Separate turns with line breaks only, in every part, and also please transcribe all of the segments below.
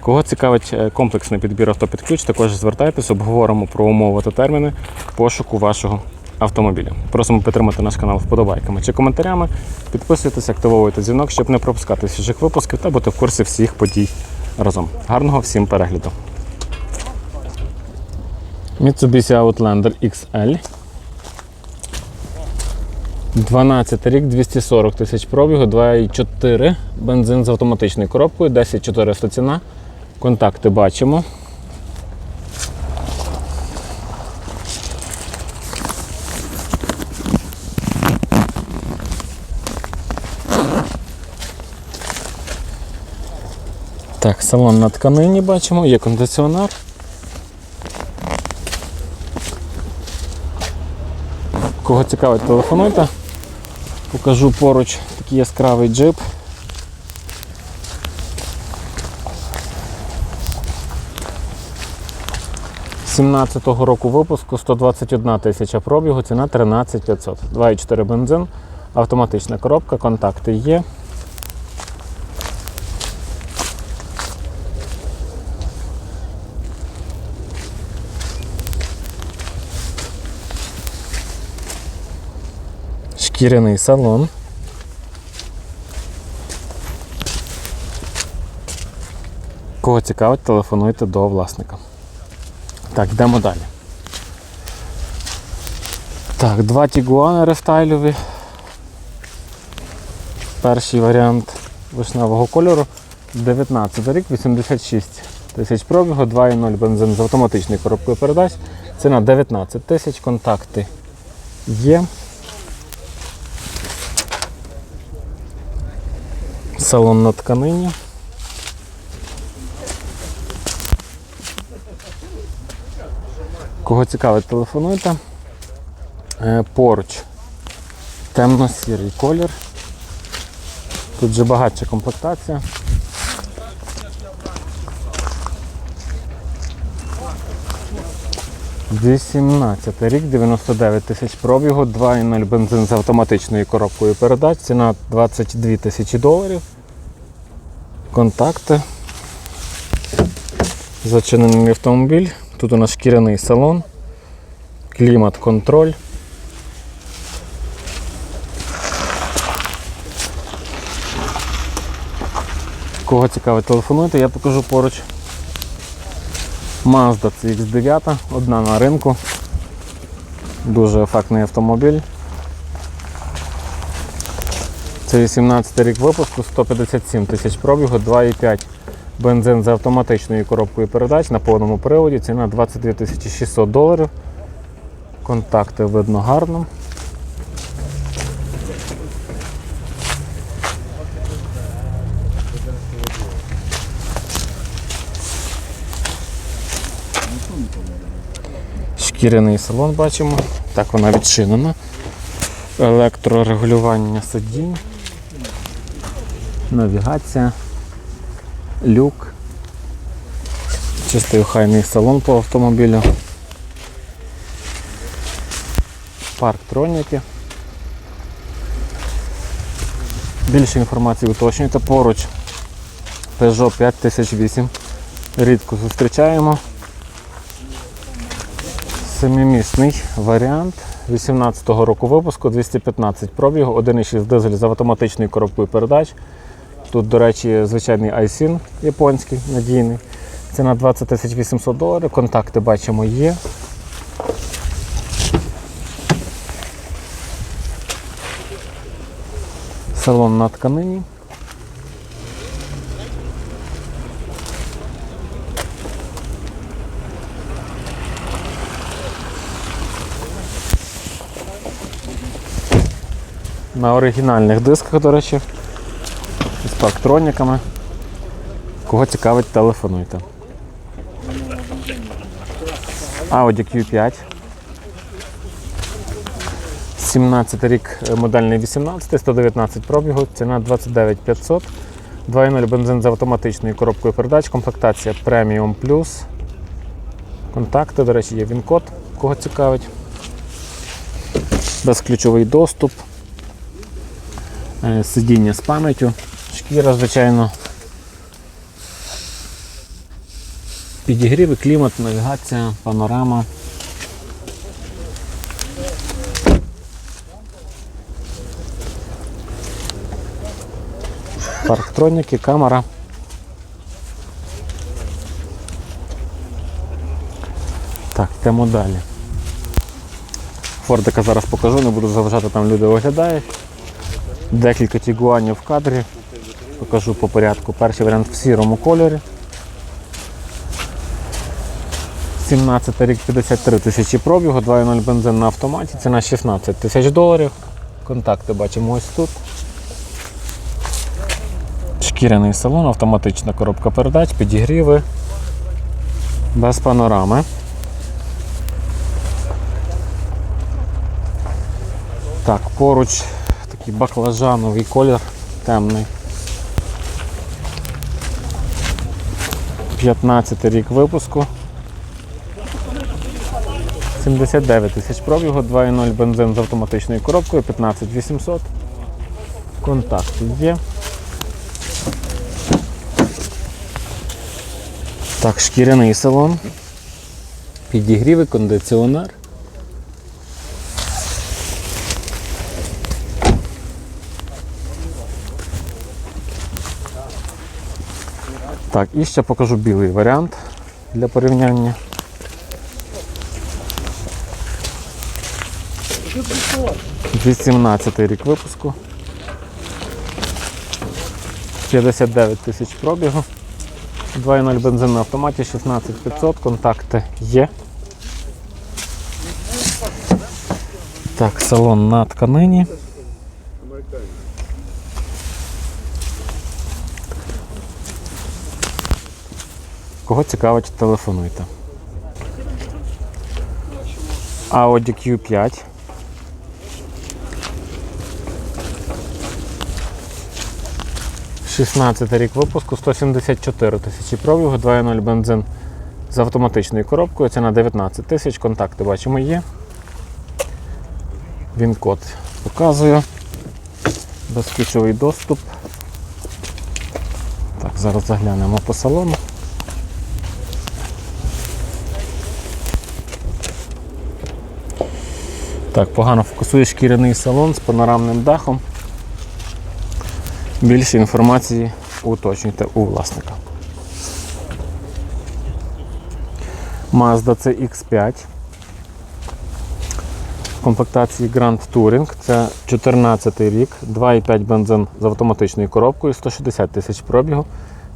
Кого цікавить е, комплексний підбір авто під ключ, також звертайтесь, обговоримо про умови та терміни пошуку вашого автомобіля. Просимо підтримати наш канал вподобайками чи коментарями. Підписуйтесь, активовуйте дзвінок, щоб не пропускати свіжих випусків та бути в курсі всіх подій разом. Гарного всім перегляду! Mitsubishi Outlander XL. 12 рік, 240 тисяч пробігу, 2,4 бензин з автоматичною коробкою, 10400 ціна. Контакти бачимо. Так, салон на тканині бачимо, є кондиціонер. Кого цікавить, телефонуйте. Покажу поруч такий яскравий джип. Сімнадцятого року випуску 121 тисяча пробігу, ціна 13 500. 2,4 бензин, автоматична коробка, контакти є. Шкіряний салон. Кого цікавить, телефонуйте до власника. Так, йдемо далі. Так, два тігуани рестайлові. Перший варіант вишневого кольору. 19 рік, 86 тисяч пробігу, 2,0 бензин з автоматичною коробкою передач. Ціна 19 тисяч, контакти є. Салон на тканині. Кого цікавить, телефонуйте. Е, Поруч. Темно-сірий колір. Тут же багатша комплектація. Вісімнадцятий рік, 99 тисяч пробігу, 2,0 бензин з автоматичною коробкою передач, ціна 22 тисячі доларів. Контакти. Зачинений автомобіль. Тут у нас шкіряний салон, клімат-контроль. Кого цікавить, телефонуйте, я покажу поруч. Mazda CX9, одна на ринку. Дуже ефектний автомобіль. Це 18 рік випуску, 157 тисяч пробігу, 2,5 бензин з автоматичною коробкою передач на повному приводі. Ціна 22 600 доларів. Контакти видно гарно. Шкіряний салон бачимо. Так вона відчинена. Електрорегулювання сидінь. Навігація. Люк. Чистий охайний салон по автомобілю. Парктроніки. Більше інформації уточнюйте поруч. Peugeot 5008. Рідко зустрічаємо. Семимісний варіант 18-го року випуску 215 пробігу, 1,6 дизель з автоматичною коробкою передач. Тут, до речі, звичайний айсін японський, надійний. Ціна 20 800 доларів. Контакти бачимо є. Салон на тканині. На оригінальних дисках, до речі, парктроніками. Кого цікавить, телефонуйте. Audi Q5. 17 рік е, модельний 18, 119 пробігу, ціна 29 500. 2.0 бензин з автоматичною коробкою передач, комплектація Premium Plus. Контакти, до речі, є він-код, кого цікавить. Безключовий доступ. Е, Сидіння з пам'яттю. Шкіра, звичайно. Підігріви, клімат, навігація, панорама. Парктроніки, камера. Так, йдемо далі. Фордика зараз покажу, не буду заважати, там люди оглядають. Декілька тігуанів в кадрі. Покажу по порядку. Перший варіант в сірому кольорі. 17 рік 53 тисячі пробігу, 2.0 бензин на автоматі, ціна 16 тисяч доларів. Контакти бачимо ось тут. Шкіряний салон, автоматична коробка передач, підігріви, без панорами. Так, поруч такий баклажановий колір темний. 15 рік випуску. 79 тисяч пробігу, 2.0 бензин з автоматичною коробкою, 15800. Контакти є. Так, шкіряний салон. Підігріви, кондиціонер. Так, і ще покажу білий варіант для порівняння. Вісімнадцятий рік випуску. 59 тисяч пробігу. 2.0 бензин на автоматі, 16500, контакти є. Так, салон на тканині. Кого цікавить, телефонуйте. Audi Q5. Шістнадцятий рік випуску, 174 тисячі пробігу, 2.0 бензин з автоматичною коробкою, ціна 19 тисяч, контакти бачимо є. Він код показую. Безключовий доступ. Так, зараз заглянемо по салону. Так, погано фокусує шкіряний салон з панорамним дахом. Більше інформації уточнюйте у власника. Mazda CX5. В комплектації Grand Touring. Це 14 рік, 2,5 бензин з автоматичною коробкою, 160 тисяч пробігу.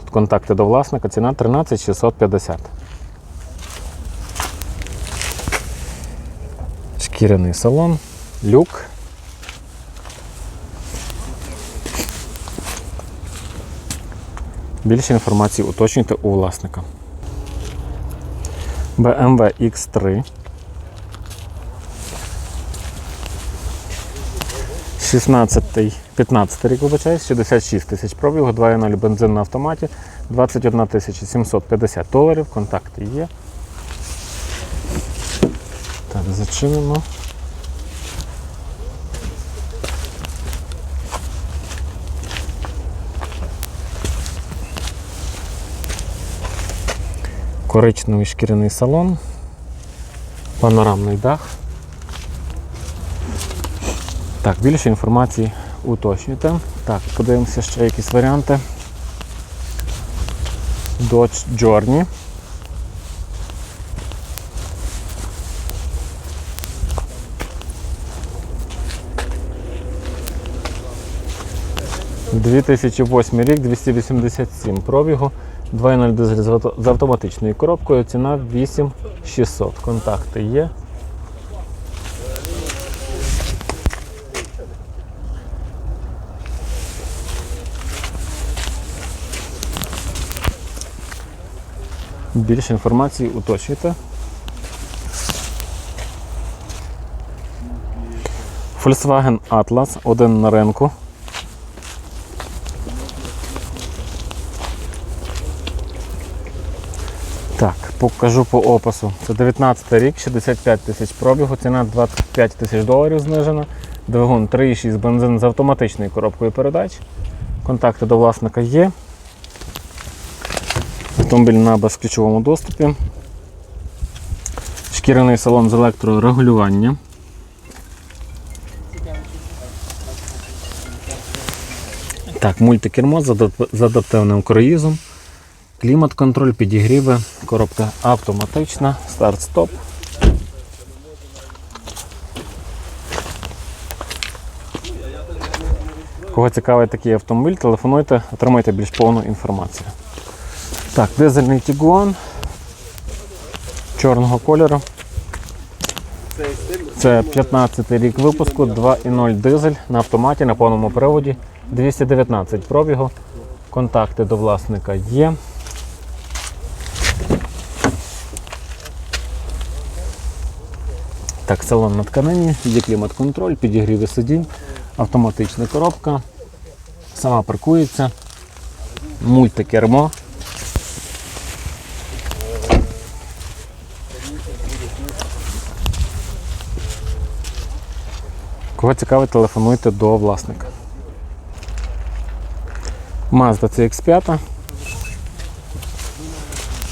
Тут контакти до власника, ціна 13 Шкіряний салон, люк. Більше інформації уточнюйте у власника. BMW X3. 16 15 рік вибачаюсь, 66 тисяч пробігу, 2.0 бензин на автоматі, 21 тисяча 750 доларів, контакти є. Так, зачинимо. Коричневий шкіряний салон, панорамний дах. Так, більше інформації уточнюйте. Так, подивимося ще якісь варіанти. Dodge Journey. – 2008 рік, 287 пробігу, 2.0 дизель з автоматичною коробкою, ціна 8600. Контакти є. Більше інформації уточнюйте. Volkswagen Atlas, один на ринку. Покажу по опису. Це 19 рік, 65 тисяч пробігу, ціна 25 тисяч доларів знижена. Двигун 3,6 бензин з автоматичною коробкою передач. Контакти до власника є. Автомобіль на безключовому доступі. Шкіряний салон з електрорегулюванням. Так, мультикермо з адаптивним круїзом. Клімат-контроль, підігріви, коробка автоматична, старт-стоп. Кого цікавить такий автомобіль, телефонуйте, отримайте більш повну інформацію. Так, дизельний Tiguan чорного кольору. Це 15 рік випуску, 2.0 дизель на автоматі на повному приводі, 219 пробігу. Контакти до власника є. Так, салон на тканині, є клімат-контроль, підігріви сидінь, автоматична коробка, сама паркується, мультикермо. Кого цікавить, телефонуйте до власника. Mazda CX5.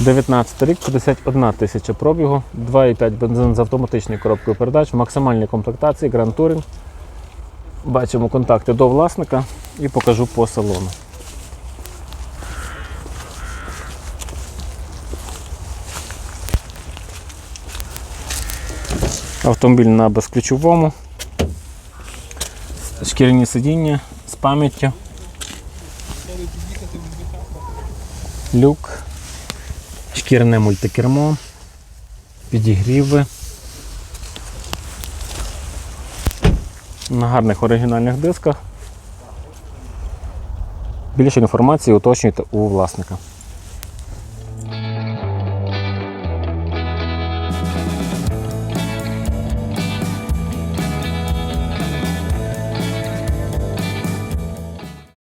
19 рік, 51 тисяча пробігу, 2,5 бензин з автоматичною коробкою передач, в максимальній комплектації Grand Touring. Бачимо контакти до власника і покажу по салону. Автомобіль на безключовому. Шкіряні сидіння з пам'яттю. Люк. Шкіряне мультикермо. Підігріви. На гарних оригінальних дисках. Більше інформації уточнюйте у власника.